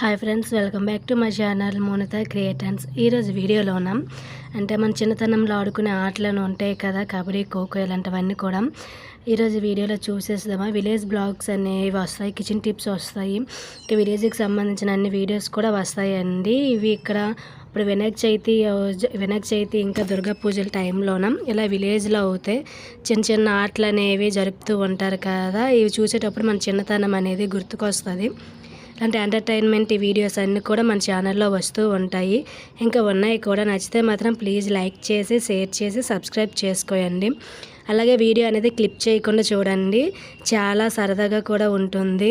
Hi friends welcome back to my channel Monitha creators ఈరోజు వీడియోలో ఉన్నాం. అంటే మన చిన్నతనంలో ఆడుకునే ఆటలను ఉంటాయి కదా కబడ్డీ ఖోఖో ఇలాంటివన్నీ కూడా. ఈరోజు వీడియోలో చూసేద్దామా విలేజ్ బ్లాగ్స్ అనేవి వస్తాయి కిచెన్ టిప్స్ వస్తాయి. ఇంకా విలేజ్కి సంబంధించిన అన్ని వీడియోస్ కూడా వస్తాయండి. ఇవి ఇక్కడ ఇప్పుడు వినాయక చవితి వినాయక చవితి ఇంకా దుర్గా పూజల టైంలోన ఇలా విలేజ్లో అవుతే చిన్న చిన్న ఆటలు అనేవి జరుపుతూ ఉంటారు కదా. ఇవి చూసేటప్పుడు మన చిన్నతనం అనేది గుర్తుకొస్తుంది. ఇలాంటి ఎంటర్టైన్మెంట్ వీడియోస్ అన్నీ కూడా మన ఛానల్లో వస్తూ ఉంటాయి. ఇంకా ఉన్నాయి కూడా. నచ్చితే మాత్రం ప్లీజ్ లైక్ చేసి షేర్ చేసి సబ్స్క్రైబ్ చేసుకోండి అలాగే వీడియో అనేది క్లిప్ చేయకుండా చూడండి. చాలా సరదాగా కూడా ఉంటుంది.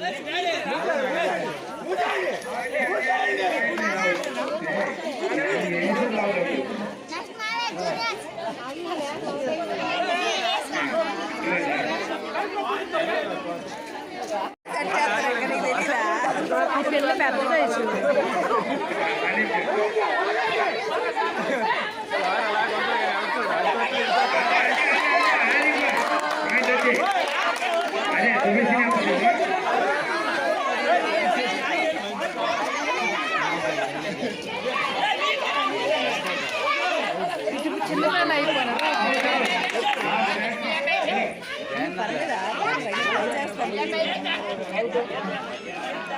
కోచింగ్ నీదే కదా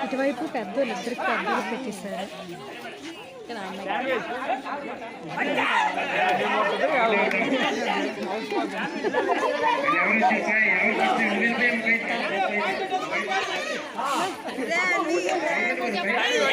ఇటువైపు పెద్దలు ఇద్దరికి పెద్దలు పెట్టేశారు. ఎవరు